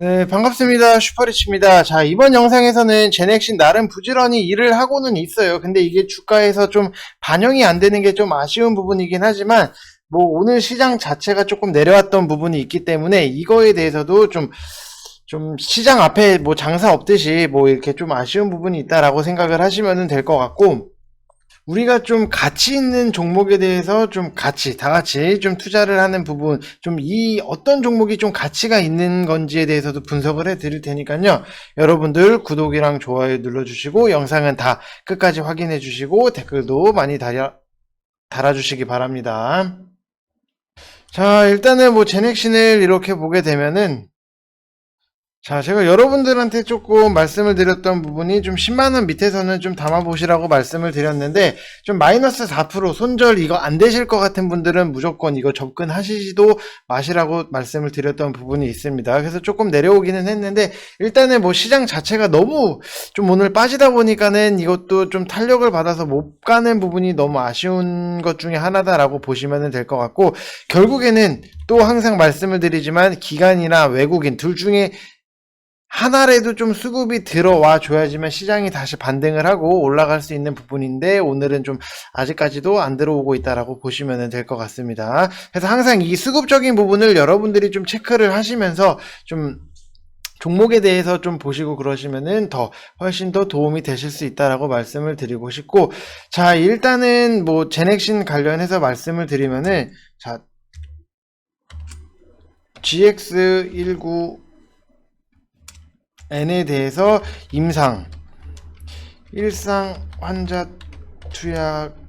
네, 반갑습니다. 슈퍼리치입니다. 자, 이번 영상에서는 제넥신 나름 부지런히 일을 하고는 있어요. 근데 이게 주가에서 좀 반영이 안 되는 게 좀 아쉬운 부분이긴 하지만, 뭐, 오늘 시장 자체가 조금 내려왔던 부분이 있기 때문에 이거에 대해서도 좀, 좀 시장 앞에 뭐 장사 없듯이 뭐 이렇게 좀 아쉬운 부분이 있다라고 생각을 하시면 될 것 같고, 우리가 좀 가치 있는 종목에 대해서 좀 같이, 다 같이 좀 투자를 하는 부분, 좀 이 어떤 종목이 좀 가치가 있는 건지에 대해서도 분석을 해 드릴 테니까요. 여러분들 구독이랑 좋아요 눌러 주시고, 영상은 다 끝까지 확인해 주시고, 댓글도 많이 달아, 달아 주시기 바랍니다. 자, 일단은 뭐 제넥신을 이렇게 보게 되면은, 자, 제가 여러분들한테 조금 말씀을 드렸던 부분이 좀 10만원 밑에서는 좀 담아보시라고 말씀을 드렸는데, 좀 마이너스 4% 손절 이거 안 되실 것 같은 분들은 무조건 이거 접근하시지도 마시라고 말씀을 드렸던 부분이 있습니다. 그래서 조금 내려오기는 했는데, 일단은 뭐 시장 자체가 너무 좀 오늘 빠지다 보니까는 이것도 좀 탄력을 받아서 못 가는 부분이 너무 아쉬운 것 중에 하나다라고 보시면 될 것 같고, 결국에는 또 항상 말씀을 드리지만, 기관이나 외국인 둘 중에 하나라도 좀 수급이 들어와 줘야지만 시장이 다시 반등을 하고 올라갈 수 있는 부분인데 오늘은 좀 아직까지도 안 들어오고 있다라고 보시면 될 것 같습니다. 그래서 항상 이 수급적인 부분을 여러분들이 좀 체크를 하시면서 좀 종목에 대해서 좀 보시고 그러시면은 더 훨씬 더 도움이 되실 수 있다라고 말씀을 드리고 싶고 자 일단은 뭐 제넥신 관련해서 말씀을 드리면은 자 GX19 N에 대해서 임상, 일상 환자 투약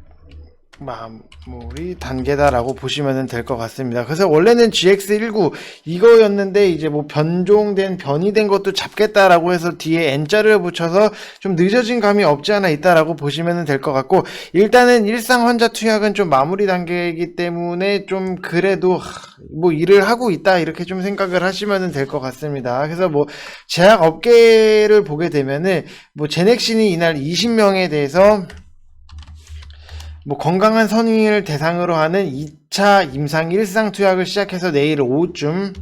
마무리 단계다라고 보시면 될 것 같습니다. 그래서 원래는 GX19 이거였는데 이제 뭐 변종된 변이된 것도 잡겠다라고 해서 뒤에 N자를 붙여서 좀 늦어진 감이 없지 않아 있다라고 보시면 될 것 같고 일단은 일상 환자 투약은 좀 마무리 단계이기 때문에 좀 그래도 뭐 일을 하고 있다 이렇게 좀 생각을 하시면 될 것 같습니다. 그래서 뭐 제약 업계를 보게 되면은 뭐 제넥신이 이날 20명에 대해서 뭐 건강한 선의를 대상으로 하는 2차 임상 일상 투약을 시작해서 내일 오후쯤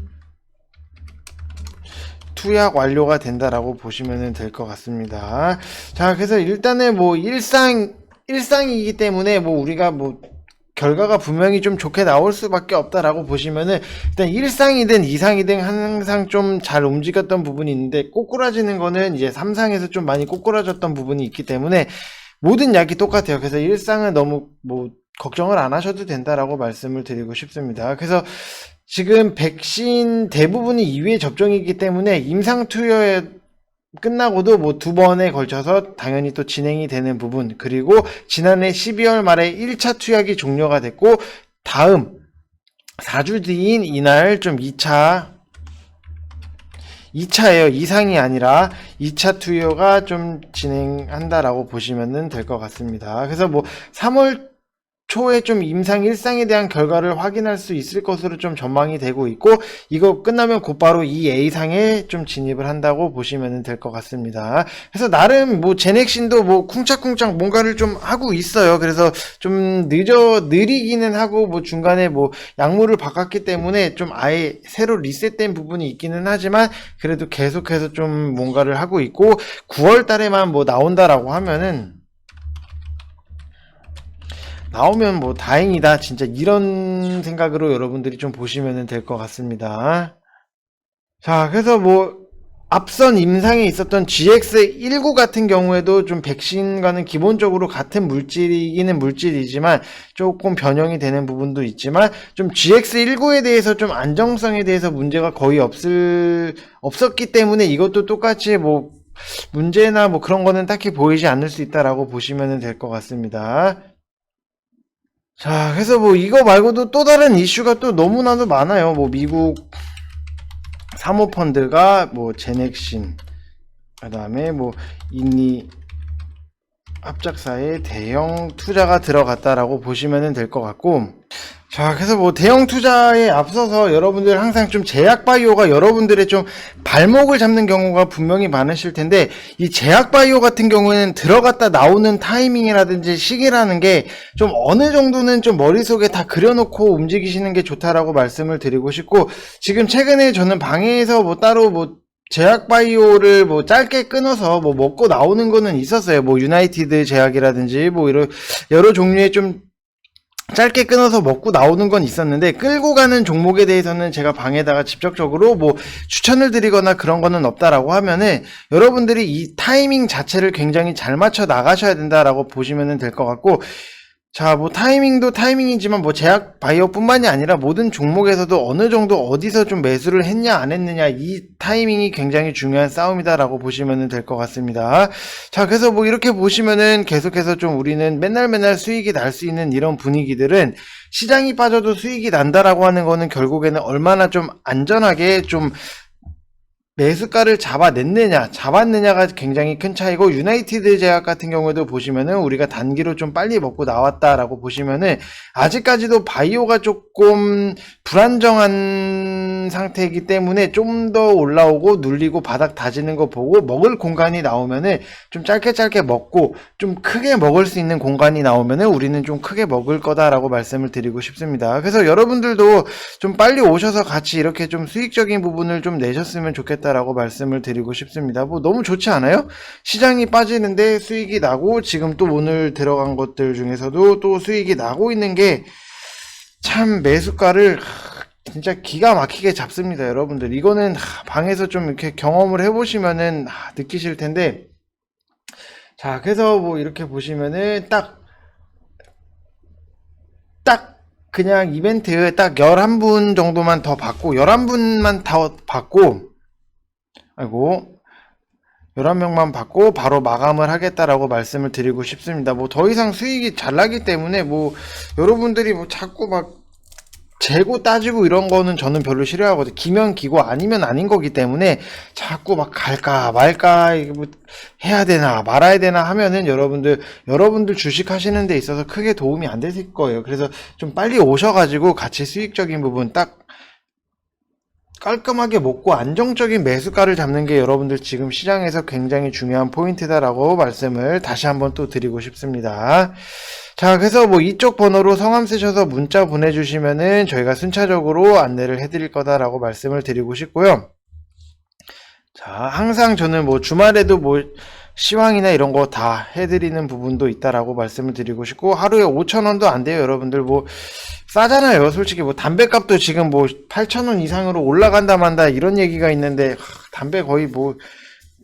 투약 완료가 된다라고 보시면 될 것 같습니다. 자, 그래서 일단은 뭐 일상 일상이기 때문에 뭐 우리가 뭐 결과가 분명히 좀 좋게 나올 수밖에 없다라고 보시면은 일단 일상이든 이상이든 항상 좀 잘 움직였던 부분이 있는데 꼬꾸라지는 거는 이제 삼상에서 좀 많이 꼬꾸라졌던 부분이 있기 때문에 모든 약이 똑같아요. 그래서 일상은 너무 뭐 걱정을 안 하셔도 된다라고 말씀을 드리고 싶습니다. 그래서 지금 백신 대부분이 2회 접종이기 때문에 임상 투여에 끝나고도 뭐 두 번에 걸쳐서 당연히 또 진행이 되는 부분 그리고 지난해 12월 말에 1차 투약이 종료가 됐고 다음 4주 뒤인 이날 좀 2차 2차예요. 이상이 아니라 2차 투여가 좀 진행한다라고 보시면 될 것 같습니다. 그래서 뭐 3월 초에 좀 임상 일상에 대한 결과를 확인할 수 있을 것으로 좀 전망이 되고 있고 이거 끝나면 곧바로 이 A상에 좀 진입을 한다고 보시면 될 것 같습니다. 그래서 나름 뭐 제넥신도 뭐 쿵짝쿵짝 뭔가를 좀 하고 있어요. 그래서 좀 늦어 느리기는 하고 뭐 중간에 뭐 약물을 바꿨기 때문에 좀 아예 새로 리셋된 부분이 있기는 하지만 그래도 계속해서 좀 뭔가를 하고 있고 9월 달에만 뭐 나온다라고 하면은 나오면 뭐 다행이다. 진짜 이런 생각으로 여러분들이 좀 보시면 될 것 같습니다. 자, 그래서 뭐 앞선 임상에 있었던 GX19 같은 경우에도 좀 백신과는 기본적으로 같은 물질이기는 물질이지만 조금 변형이 되는 부분도 있지만 좀 GX19에 대해서 좀 안정성에 대해서 문제가 거의 없을 없었기 때문에 이것도 똑같이 뭐 문제나 뭐 그런 거는 딱히 보이지 않을 수 있다라고 보시면 될 것 같습니다. 자, 그래서 뭐 이거 말고도 또 다른 이슈가 또 너무나도 많아요. 뭐 미국 사모펀드가 뭐 제넥신, 그 다음에 뭐 인리 합작사에 대형 투자가 들어갔다라고 보시면 될 것 같고, 자, 그래서 뭐 대형 투자에 앞서서 여러분들 항상 좀 제약 바이오가 여러분들의 좀 발목을 잡는 경우가 분명히 많으실 텐데 이 제약 바이오 같은 경우에는 들어갔다 나오는 타이밍이라든지 시기라는 게 좀 어느 정도는 좀 머릿속에 다 그려놓고 움직이시는 게 좋다라고 말씀을 드리고 싶고 지금 최근에 저는 방에서 뭐 따로 뭐 제약 바이오를 뭐 짧게 끊어서 뭐 먹고 나오는 거는 있었어요. 뭐 유나이티드 제약이라든지 뭐 이런 여러 종류의 좀 짧게 끊어서 먹고 나오는 건 있었는데 끌고 가는 종목에 대해서는 제가 방에다가 직접적으로 뭐 추천을 드리거나 그런 거는 없다라고 하면은 여러분들이 이 타이밍 자체를 굉장히 잘 맞춰 나가셔야 된다라고 보시면 될 것 같고 자, 뭐 타이밍도 타이밍이지만 뭐 제약 바이오뿐만이 아니라 모든 종목에서도 어느 정도 어디서 좀 매수를 했냐 안 했느냐 이 타이밍이 굉장히 중요한 싸움이다라고 보시면 될 것 같습니다. 자, 그래서 뭐 이렇게 보시면은 계속해서 좀 우리는 맨날 맨날 수익이 날 수 있는 이런 분위기들은 시장이 빠져도 수익이 난다라고 하는 거는 결국에는 얼마나 좀 안전하게 좀 매수가를 잡아냈느냐, 잡았느냐가 굉장히 큰 차이고, 유나이티드 제약 같은 경우에도 보시면은 우리가 단기로 좀 빨리 먹고 나왔다라고 보시면은 아직까지도 바이오가 조금 불안정한 상태이기 때문에 좀 더 올라오고 눌리고 바닥 다지는 거 보고 먹을 공간이 나오면은 좀 짧게 짧게 먹고 좀 크게 먹을 수 있는 공간이 나오면은 우리는 좀 크게 먹을 거다라고 말씀을 드리고 싶습니다. 그래서 여러분들도 좀 빨리 오셔서 같이 이렇게 좀 수익적인 부분을 좀 내셨으면 좋겠다라고 말씀을 드리고 싶습니다. 뭐 너무 좋지 않아요? 시장이 빠지는데 수익이 나고 지금 또 오늘 들어간 것들 중에서도 또 수익이 나고 있는 게 참 매수가를 하, 진짜 기가 막히게 잡습니다, 여러분들. 이거는 하, 방에서 좀 이렇게 경험을 해보시면은 하, 느끼실 텐데, 자, 그래서 뭐 이렇게 보시면은 딱, 딱 그냥 이벤트 딱 11분 정도만 더 받고, 11분만 더 받고, 아이고, 11명만 받고 바로 마감을 하겠다라고 말씀을 드리고 싶습니다. 뭐 더 이상 수익이 잘 나기 때문에 뭐 여러분들이 뭐 자꾸 막 재고 따지고 이런 거는 저는 별로 싫어하거든요. 기면 기고 아니면 아닌 거기 때문에 자꾸 막 갈까 말까 뭐 해야 되나 말아야 되나 하면은 여러분들 여러분들 주식 하시는 데 있어서 크게 도움이 안 되실 거예요. 그래서 좀 빨리 오셔가지고 같이 수익적인 부분 딱 깔끔하게 먹고 안정적인 매수가를 잡는 게 여러분들 지금 시장에서 굉장히 중요한 포인트다라고 말씀을 다시 한번 또 드리고 싶습니다. 자, 그래서 뭐 이쪽 번호로 성함 쓰셔서 문자 보내주시면은 저희가 순차적으로 안내를 해드릴 거다라고 말씀을 드리고 싶고요. 자, 항상 저는 뭐 주말에도 뭐 시황이나 이런 거 다 해드리는 부분도 있다라고 말씀을 드리고 싶고 하루에 5,000원도 안 돼요, 여러분들 뭐 싸잖아요. 솔직히 뭐 담배값도 지금 뭐 8,000원 이상으로 올라간다 만다 이런 얘기가 있는데 하, 담배 거의 뭐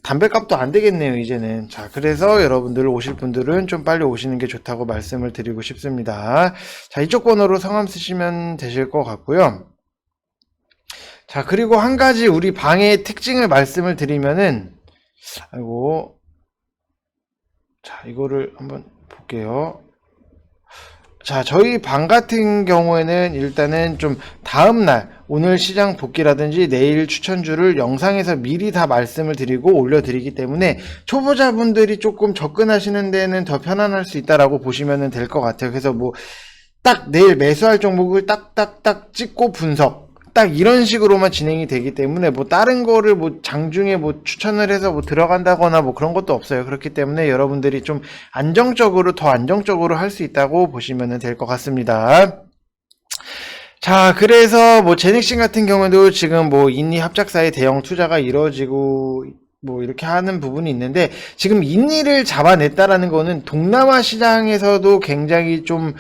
담배값도 안 되겠네요, 이제는. 자, 그래서 여러분들 오실 분들은 좀 빨리 오시는 게 좋다고 말씀을 드리고 싶습니다. 자, 이쪽 번호로 성함 쓰시면 되실 것 같고요. 자, 그리고 한 가지 우리 방의 특징을 말씀을 드리면은, 아이고, 자, 이거를 한번 볼게요. 자, 저희 방 같은 경우에는 일단은 좀 다음날, 오늘 시장 복귀라든지 내일 추천주를 영상에서 미리 다 말씀을 드리고 올려드리기 때문에 초보자분들이 조금 접근하시는 데는 더 편안할 수 있다라고 보시면 될 것 같아요. 그래서 뭐, 딱 내일 매수할 종목을 딱딱딱 찍고 분석. 딱 이런 식으로만 진행이 되기 때문에 뭐 다른 거를 뭐 장중에 뭐 추천을 해서 뭐 들어간다거나 뭐 그런 것도 없어요. 그렇기 때문에 여러분들이 좀 안정적으로 더 안정적으로 할 수 있다고 보시면 될 것 같습니다. 자, 그래서 뭐 제넥신 같은 경우도 지금 뭐 인리 합작사의 대형 투자가 이루어지고 뭐 이렇게 하는 부분이 있는데 지금 인리를 잡아냈다라는 거는 동남아 시장에서도 굉장히 좀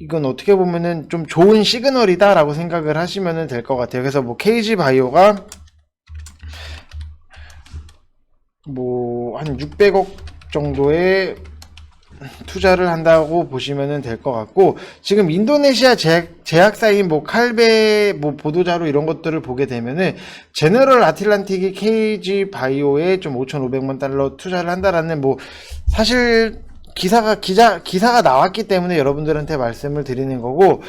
이건 어떻게 보면은 좀 좋은 시그널이다라고 생각을 하시면 될 것 같아요. 그래서 뭐 KG 바이오가 뭐 한 600억 정도의 투자를 한다고 보시면 될 것 같고 지금 인도네시아 제약, 제약사인 뭐 칼베 뭐 보도자료 이런 것들을 보게 되면은 제너럴 아틀란틱이 KG 바이오에 좀 5,500만 달러 투자를 한다라는 뭐 사실 기사가 기자 기사가 나왔기 때문에 여러분들한테 말씀을 드리는 거고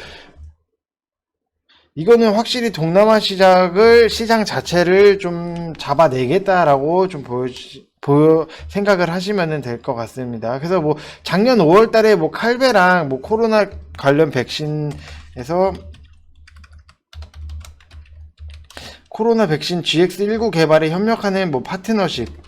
이거는 확실히 동남아 시장을 시장 자체를 좀 잡아내겠다라고 좀 보여 보여 생각을 하시면 될 것 같습니다. 그래서 뭐 작년 5월 달에 뭐 칼베랑 뭐 코로나 관련 백신 에서 코로나 백신 GX19 개발에 협력하는 뭐 파트너십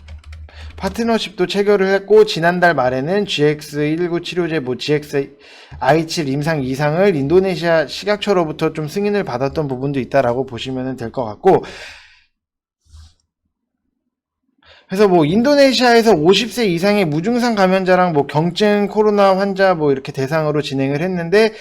파트너십도 체결을 했고 지난달 말에는 GX19 치료제 뭐 GX-I7 임상 이상을 인도네시아 식약처로부터 좀 승인을 받았던 부분도 있다라고 보시면 될 것 같고 그래서 뭐 인도네시아에서 50세 이상의 무증상 감염자랑 뭐 경증 코로나 환자 뭐 이렇게 대상으로 진행을 했는데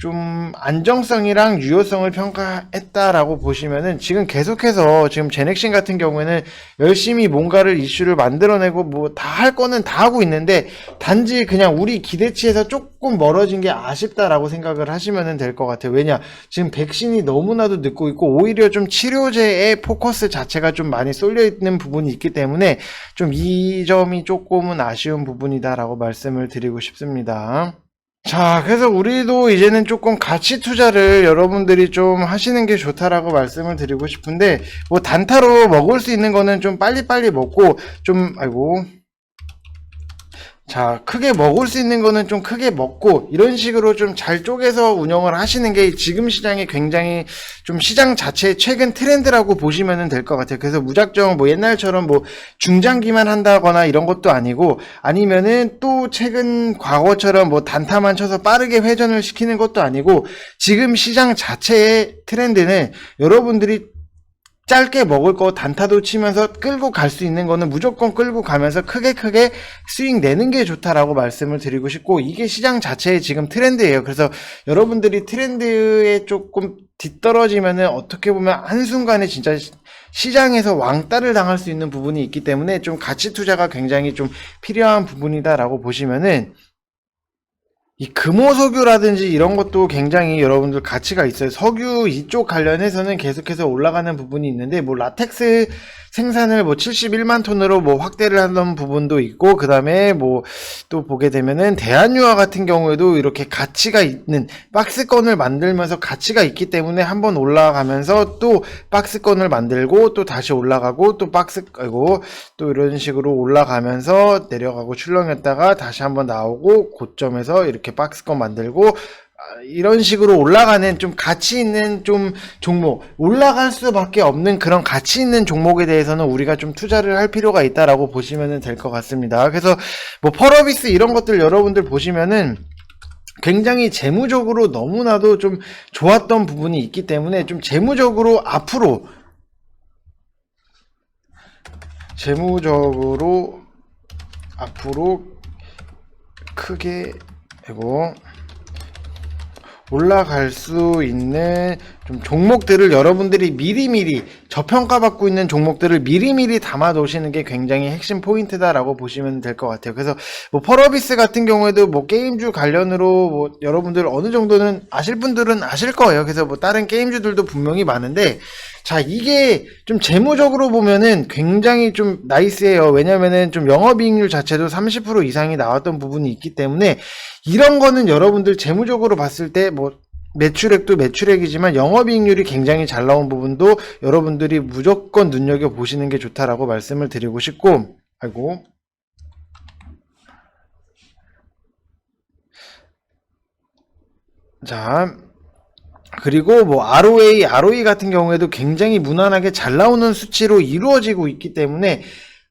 좀 안정성이랑 유효성을 평가했다라고 보시면은 지금 계속해서 지금 제넥신 같은 경우에는 열심히 뭔가를 이슈를 만들어내고 뭐 다 할 거는 다 하고 있는데 단지 그냥 우리 기대치에서 조금 멀어진 게 아쉽다라고 생각을 하시면 될 것 같아요. 왜냐 지금 백신이 너무나도 늦고 있고 오히려 좀 치료제의 포커스 자체가 좀 많이 쏠려 있는 부분이 있기 때문에 좀 이 점이 조금은 아쉬운 부분이다라고 말씀을 드리고 싶습니다. 자, 그래서 우리도 이제는 조금 가치 투자를 여러분들이 좀 하시는 게 좋다라고 말씀을 드리고 싶은데, 뭐 단타로 먹을 수 있는 거는 좀 빨리빨리 먹고, 좀, 아이고. 자, 크게 먹을 수 있는 거는 좀 크게 먹고, 이런 식으로 좀 잘 쪼개서 운영을 하시는 게 지금 시장이 굉장히 좀 시장 자체의 최근 트렌드라고 보시면 될 것 같아요. 그래서 무작정 뭐 옛날처럼 뭐 중장기만 한다거나 이런 것도 아니고, 아니면은 또 최근 과거처럼 뭐 단타만 쳐서 빠르게 회전을 시키는 것도 아니고, 지금 시장 자체의 트렌드는 여러분들이 짧게 먹을 거 단타도 치면서 끌고 갈 수 있는 거는 무조건 끌고 가면서 크게 크게 수익 내는 게 좋다라고 말씀을 드리고 싶고 이게 시장 자체의 지금 트렌드예요. 그래서 여러분들이 트렌드에 조금 뒤떨어지면은 어떻게 보면 한순간에 진짜 시- 시장에서 왕따를 당할 수 있는 부분이 있기 때문에 좀 가치 투자가 굉장히 좀 필요한 부분이다라고 보시면은 이 금호석유라든지 이런 것도 굉장히 여러분들 가치가 있어요. 석유 이쪽 관련해서는 계속해서 올라가는 부분이 있는데, 뭐, 라텍스 생산을 뭐 71만 톤으로 뭐 확대를 하는 부분도 있고, 그 다음에 뭐 또 보게 되면은 대한유화 같은 경우에도 이렇게 가치가 있는 박스건을 만들면서 가치가 있기 때문에 한번 올라가면서 또 박스건을 만들고 또 다시 올라가고 또 박스, 아이고, 또 이런 식으로 올라가면서 내려가고 출렁였다가 다시 한번 나오고 고점에서 이렇게 박스건 만들고 아, 이런 식으로 올라가는 좀 가치 있는 좀 종목 올라갈 수밖에 없는 그런 가치 있는 종목에 대해서는 우리가 좀 투자를 할 필요가 있다라고 보시면 될 것 같습니다. 그래서 뭐 펄어비스 이런 것들 여러분들 보시면은 굉장히 재무적으로 너무나도 좀 좋았던 부분이 있기 때문에 좀 재무적으로 앞으로 재무적으로 앞으로 크게 이거 올라갈 수 있는 좀 종목들을 여러분들이 미리미리 저평가받고 있는 종목들을 미리미리 담아 놓으시는 게 굉장히 핵심 포인트다라고 보시면 될 것 같아요. 그래서 뭐 펄어비스 같은 경우에도 뭐 게임주 관련으로 뭐 여러분들 어느 정도는 아실 분들은 아실 거예요. 그래서 뭐 다른 게임주들도 분명히 많은데 자 이게 좀 재무적으로 보면은 굉장히 좀 나이스해요. 왜냐면은 좀 영업이익률 자체도 30% 이상이 나왔던 부분이 있기 때문에 이런 거는 여러분들 재무적으로 봤을 때뭐 매출액도 매출액이지만 영업이익률이 굉장히 잘 나온 부분도 여러분들이 무조건 눈여겨 보시는 게 좋다라고 말씀을 드리고 싶고 아이고. 자 그리고 뭐 ROA, ROE 같은 경우에도 굉장히 무난하게 잘 나오는 수치로 이루어지고 있기 때문에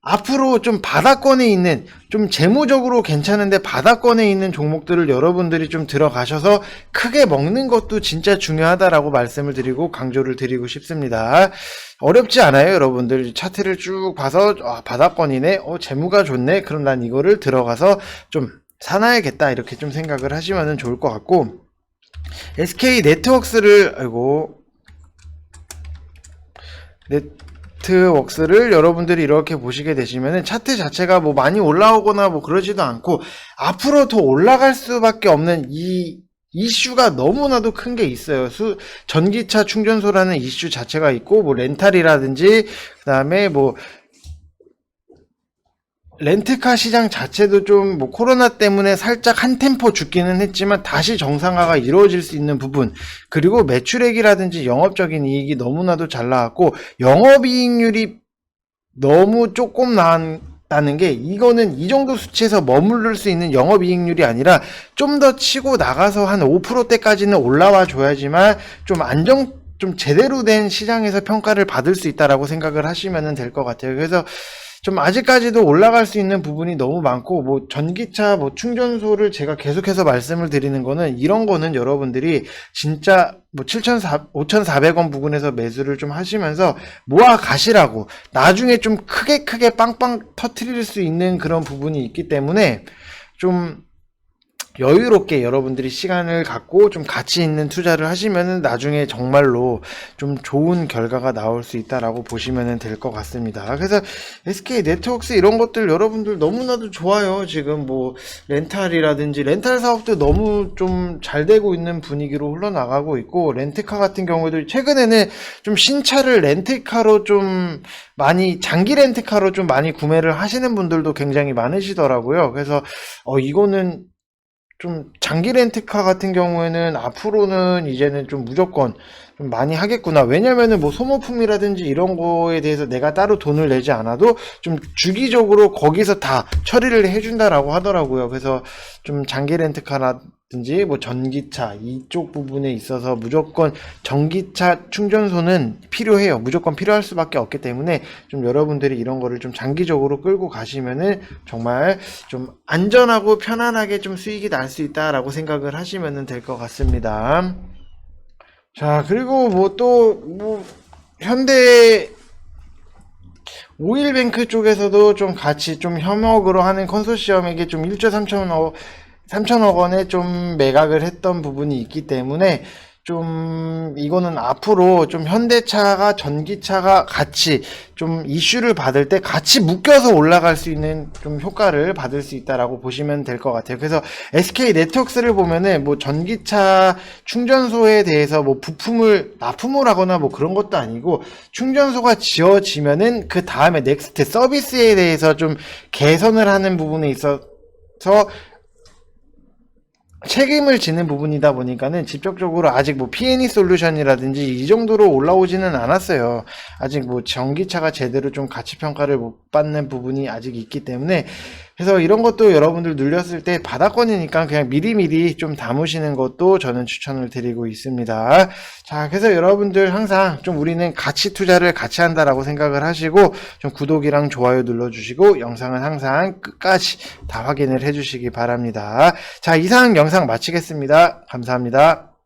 앞으로 좀 바닥권에 있는 좀 재무적으로 괜찮은데 바닥권에 있는 종목들을 여러분들이 좀 들어가셔서 크게 먹는 것도 진짜 중요하다라고 말씀을 드리고 강조를 드리고 싶습니다. 어렵지 않아요, 여러분들. 차트를 쭉 봐서 아, 바닥권이네. 어, 재무가 좋네. 그럼 난 이거를 들어가서 좀 사놔야겠다. 이렇게 좀 생각을 하시면 좋을 것 같고 SK 네트워크스를 아이고 네 트워크스를 여러분들이 이렇게 보시게 되시면은 차트 자체가 뭐 많이 올라오거나 뭐 그러지도 않고 앞으로 더 올라갈 수밖에 없는 이 이슈가 너무나도 큰 게 있어요. 수, 전기차 충전소라는 이슈 자체가 있고, 뭐, 렌탈이라든지, 그 다음에 뭐, 렌트카 시장 자체도 좀 뭐 코로나 때문에 살짝 한 템포 죽기는 했지만 다시 정상화가 이루어질 수 있는 부분 그리고 매출액이라든지 영업적인 이익이 너무나도 잘 나왔고 영업이익률이 너무 조금 나은 다는 게 이거는 이 정도 수치에서 머무를 수 있는 영업이익률이 아니라 좀 더 치고 나가서 한 5%대까지는 올라와 줘야지만 좀 안정 좀 제대로 된 시장에서 평가를 받을 수 있다라고 생각을 하시면 될 것 같아요. 그래서 좀 아직까지도 올라갈 수 있는 부분이 너무 많고 뭐 전기차 뭐 충전소를 제가 계속해서 말씀을 드리는 거는 이런 거는 여러분들이 진짜 뭐 7,400, 5,400원 부근에서 매수를 좀 하시면서 모아 가시라고 나중에 좀 크게 크게 빵빵 터트릴 수 있는 그런 부분이 있기 때문에 좀 여유롭게 여러분들이 시간을 갖고 좀 가치 있는 투자를 하시면은 나중에 정말로 좀 좋은 결과가 나올 수 있다라고 보시면 될것 같습니다. 그래서 SK 네트워크스 이런 것들 여러분들 너무나도 좋아요. 지금 뭐 렌탈이라든지 렌탈 사업도 너무 좀 잘 되고 있는 분위기로 흘러나가고 있고 렌트카 같은 경우에도 최근에는 좀 신차를 렌트카로 좀 많이 장기 렌트카로 좀 많이 구매를 하시는 분들도 굉장히 많으시더라고요. 그래서 어 이거는 좀 장기 렌트카 같은 경우에는 앞으로는 이제는 좀 무조건 좀 많이 하겠구나. 왜냐면은 뭐 소모품이라든지 이런 거에 대해서 내가 따로 돈을 내지 않아도 좀 주기적으로 거기서 다 처리를 해준다라고 하더라고요. 그래서 좀 장기 렌트카라 든지 뭐 전기차 이쪽 부분에 있어서 무조건 전기차 충전소는 필요해요. 무조건 필요할 수밖에 없기 때문에 좀 여러분들이 이런 거를 좀 장기적으로 끌고 가시면은 정말 좀 안전하고 편안하게 좀 수익이 날 수 있다라고 생각을 하시면 될것 같습니다. 자, 그리고 뭐 또, 뭐, 현대 오일뱅크 쪽에서도 좀 같이 좀 협력으로 하는 컨소시엄에게 좀 1조 3천억, 3천억 원에 좀 매각을 했던 부분이 있기 때문에 좀 이거는 앞으로 좀 현대차가 전기차가 같이 좀 이슈를 받을 때 같이 묶여서 올라갈 수 있는 좀 효과를 받을 수 있다라고 보시면 될 것 같아요. 그래서 SK 네트워크스를 보면은 뭐 전기차 충전소에 대해서 뭐 부품을 납품을 하거나 뭐 그런 것도 아니고 충전소가 지어지면은 그 다음에 넥스트 서비스에 대해서 좀 개선을 하는 부분에 있어서 책임을 지는 부분이다 보니까는 직접적으로 아직 뭐 P&E 솔루션이라든지 이 정도로 올라오지는 않았어요. 아직 뭐 전기차가 제대로 좀 가치 평가를 못 받는 부분이 아직 있기 때문에 그래서 이런 것도 여러분들 눌렸을 때 바닥권이니까 그냥 미리미리 좀 담으시는 것도 저는 추천을 드리고 있습니다. 자, 그래서 여러분들 항상 좀 우리는 가치 투자를 같이 한다라고 생각을 하시고 좀 구독이랑 좋아요 눌러주시고 영상은 항상 끝까지 다 확인을 해주시기 바랍니다. 자, 이상 영상 마치겠습니다. 감사합니다.